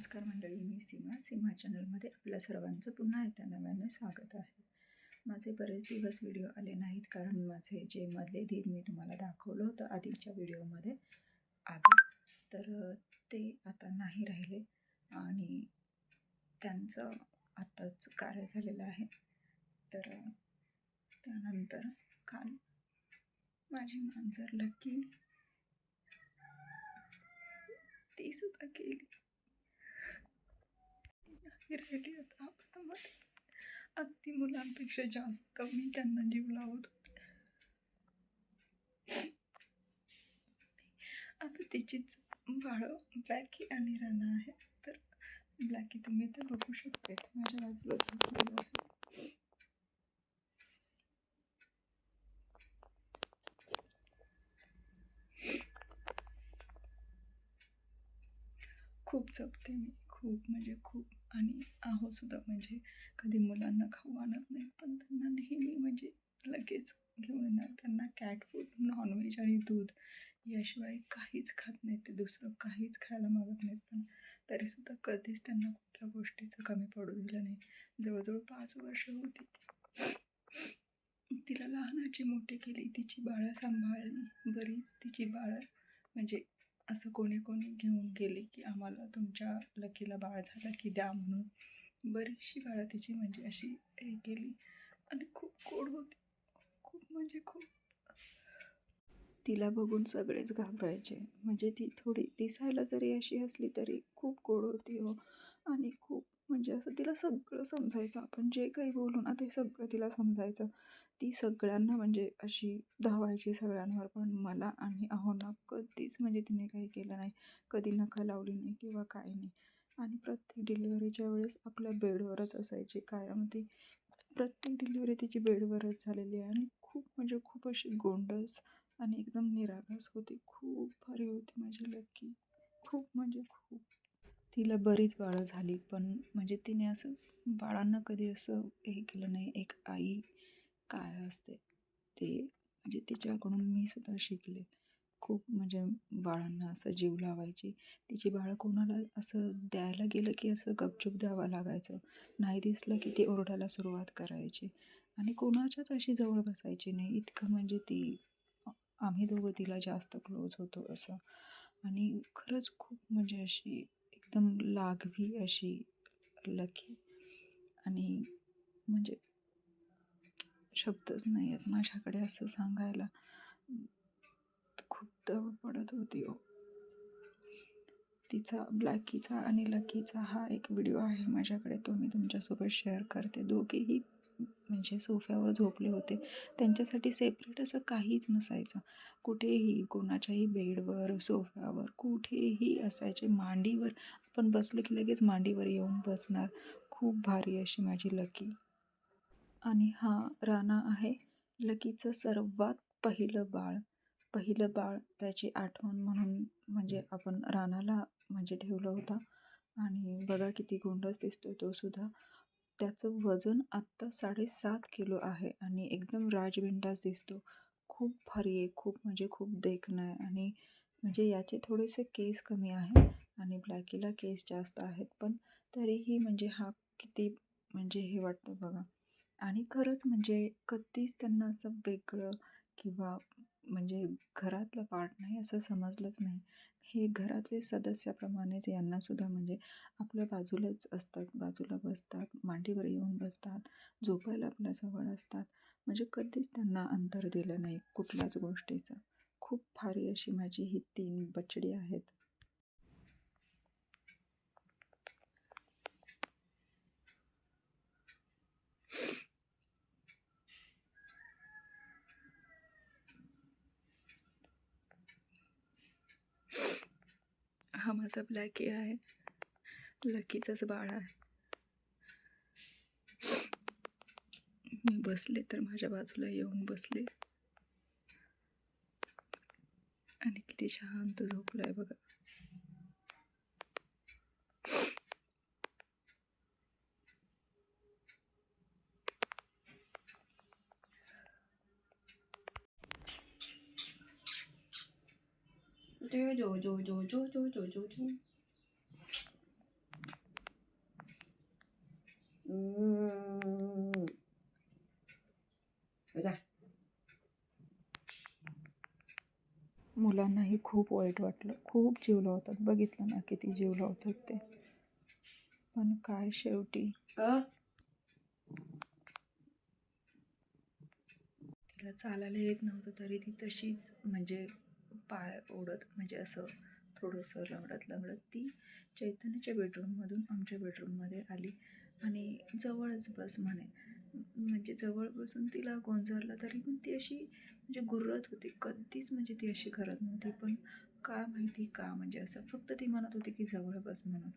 नमस्कार मंडळी मी सीमा. सीमा चॅनलमध्ये आपल्या सर्वांचं पुन्हा एकदा नव्याने स्वागत आहे. माझे बरेच दिवस व्हिडिओ आले नाहीत कारण माझे जे मधले धीर मी तुम्हाला दाखवलं होतं आधीच्या व्हिडिओमध्ये आले तर ते आता नाही राहिले आणि त्यांचं आत्ताच कार्य झालेलं आहे. तर त्यानंतर काल माझी मांजर लकी ती सुद्धा गेली. नाही आता आपल्यामध्ये. अगदी मुलांपेक्षा जास्त मी त्यांना जीव लावत होते. आता तिचीच बाळं ब्लॅकी आणि राणा आहे. तर ब्लॅकी तुम्ही तर बघू शकते माझ्या बाजूला झोपलेलं आहे. खूप जपते मी खूप म्हणजे खूप. आणि आहो सुद्धा म्हणजे कधी मुलांना खाऊ आणत नाही पण त्यांना नेहमी म्हणजे लगेच घेऊन येणार. त्यांना कॅट फूड नॉनव्हेज आणि दूध याशिवाय काहीच खात नाहीत. ते दुसरं काहीच खायला मागत नाहीत. पण तरीसुद्धा कधीच त्यांना कुठल्या गोष्टीचं कमी पडू दिलं नाही. जवळजवळ पाच वर्ष होती तिला लहानाची मोठी केली. तिची बाळं सांभाळली. बरीच तिची बाळं म्हणजे असं कोणी कोणी घेऊन गेले की आम्हाला तुमच्या लकीला बाळ झालं की द्या म्हणून. बरीचशी बाळं तिची म्हणजे अशी हे केली आणि खूप गोड होती. खूप म्हणजे खूप. तिला बघून सगळेच घाबरायचे. म्हणजे ती थोडी दिसायला जरी अशी असली तरी खूप गोड होती हो. आणि खूप म्हणजे असं तिला सगळं समजायचं. आपण जे काही बोलू ना ते सगळं तिला समजायचं. ती सगळ्यांना म्हणजे अशी धावायची सगळ्यांवर पण मला आणि अहोना कधीच म्हणजे तिने काही केलं नाही. कधी नखा लावली नाही किंवा काही नाही. आणि प्रत्येक डिलिव्हरीच्या वेळेस आपल्या बेडवरच असायची कायम ती. प्रत्येक डिलिव्हरी तिची बेडवरच झालेली आहे आणि खूप म्हणजे खूप अशी गोंडस आणि एकदम निरागस होती. खूप भारी होती माझी लक्की खूप म्हणजे खूप. तिला बरीच बाळं झाली पण म्हणजे तिने असं बाळांना कधी असं हे केलं नाही एक आई काय असते ते म्हणजे तिच्याकडून मी सुद्धा शिकले. खूप म्हणजे बाळांना असं जीव लावायची. तिची बाळं कोणाला असं द्यायला गेलं की असं गपचूप द्यावं लागायचं. नाही दिसलं की ती ओरडायला सुरुवात करायची. आणि कोणाच्याच अशी जवळ बसायची नाही. इतकं म्हणजे ती आम्ही दोघं तिला जास्त क्लोज होतो असं. आणि खरंच खूप म्हणजे अशी एकदम लागवी अशी लकी. आणि म्हणजे शब्दच नाही आहेत माझ्याकडे असं सांगायला. खूप दव पडत होती हो. तिचा ब्लॅकीचा आणि लकीचा हा एक व्हिडिओ आहे माझ्याकडे. तो मी तुमच्यासोबत शेअर करते. दोघेही म्हणजे सोफ्यावर झोपले होते. त्यांच्यासाठी सेपरेट असं काहीच नसायचं. कुठेही कोणाच्याही बेडवर सोफ्यावर कुठेही असायचे. मांडीवर आपण बसलं की लगेच मांडीवर येऊन बसणार. खूप भारी अशी माझी लकी. आणि हा राणा आहे लकीचं सर्वात पहिलं बाळ. पहिलं बाळ त्याची आठवण म्हणून म्हणजे आपण राणाला म्हणजे ठेवलं होता. आणि बघा किती गोंडस दिसतोय तो सुद्धा. त्याचं वजन आत्ता साडेसात किलो आहे आणि एकदम राजबिंडास दिसतो. खूप भारी आहे खूप म्हणजे खूप देखणं आहे आणि म्हणजे याचे थोडेसे केस कमी आहे आणि ब्लॅकीला केस जास्त आहेत पण तरीही म्हणजे हा किती म्हणजे हे वाटतं बघा. आणि खरंच म्हणजे कधीच त्यांना असं वेगळं किंवा म्हणजे घरातलं पार्ट नाही असं समजलंच नाही. हे घरातले सदस्याप्रमाणेच यांनासुद्धा म्हणजे आपल्या बाजूलाच असतात. बाजूला बसतात मांडीवर येऊन बसतात झोपायला आपल्या जवळ असतात. म्हणजे कधीच त्यांना अंतर दिलं नाही कुठल्याच गोष्टीचं. खूप भारी अशी माझी ही तीन बछडी आहेत. हा माझा ब्लॅकी आहे. लकीचंच बाळ आहे. मी बसले तर माझ्या बाजूला येऊन बसले. आणि किती शांत झोपलाय बघा. 조조조조조조조조. 음. 가자. मुलांनाही खूप वाईट वाटलं खूप जीव लावतात बघितलं ना किती जीव लावतात ते पण काय शेवटी तिला चालायला येत नव्हतं तरी ती तशीच म्हणजे पाय ओढत म्हणजे असं थोडंसं लंगडत लंगडत ती चैतन्याच्या बेडरूममधून आमच्या बेडरूममध्ये आली आणि जवळच बस म्हणे. म्हणजे जवळ बसून तिला गोंजारलं तरी पण ती अशी म्हणजे गुर्रत होती. कधीच म्हणजे ती अशी करत नव्हती. पण का माहिती का? म्हणजे असं फक्त ती म्हणत होती की जवळ बस म्हणून.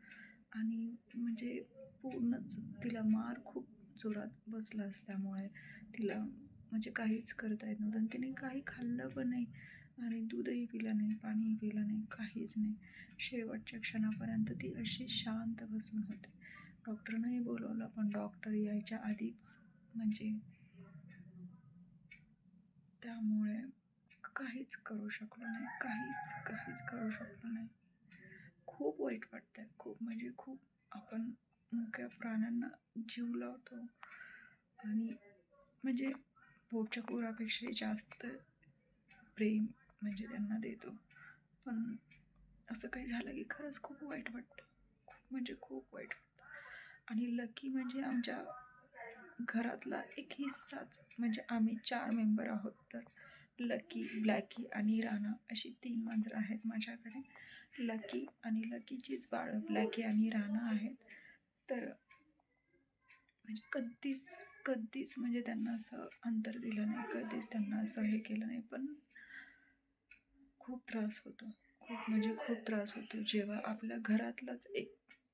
आणि म्हणजे पूर्णच तिला मार खूप जोरात बसला असल्यामुळे तिला म्हणजे काहीच करता येत नव्हतं. आणि तिने काही खाल्लं पण नाही. आणि दूधही पिलं नाही पाणीही पिलं नाही काहीच नाही. शेवटच्या क्षणापर्यंत ती अशी शांत बसून होती. डॉक्टरनंही बोलवलं पण डॉक्टर यायच्या आधीच म्हणजे त्यामुळे काहीच करू शकलो नाही काहीच काहीच करू शकलो नाही. खूप वाईट वाटतं खूप म्हणजे खूप आपण मुक्या प्राण्यांना जीव लावतो. आणि म्हणजे पोटच्या कोरापेक्षाही जास्त प्रेम म्हणजे त्यांना देतो. पण असं काही झालं की खरंच खूप वाईट वाटतं. खूप म्हणजे खूप वाईट वाटतं. आणि लकी म्हणजे आमच्या घरातला एक हिस्साच. म्हणजे आम्ही चार मेंबर आहोत तर लकी ब्लॅकी आणि राणा अशी तीन मांजरं आहेत माझ्याकडे. लकी आणि लकीचीच बाळं ब्लॅकी आणि राणा आहेत. तर म्हणजे कधीच कधीच म्हणजे त्यांना असं अंतर दिलं नाही कधीच त्यांना असं हे केलं नाही. पण खूप त्रास होतो. खूप म्हणजे खूप त्रास होतो. जेव्हा आपल्या घरातलाच एक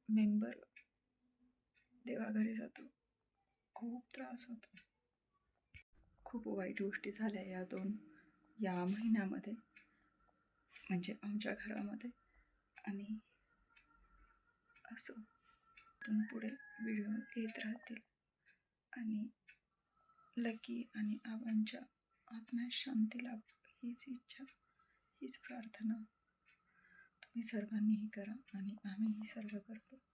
मेंबर देवाघरी जातो खूप त्रास होतो. खूप वाईट गोष्टी झाल्या या दोन या महिन्यामध्ये. म्हणजे आमच्या घरामध्ये. आणि असो. इथून पुढे व्हिडिओ येत राहतील. आणि लकी आणि आबांच्या आत्म्यास शांती लाभ हीच इच्छा. हीच प्रार्थना. तुम्ही सर्वांनीही करा आणि आम्हीही सर्व करतो.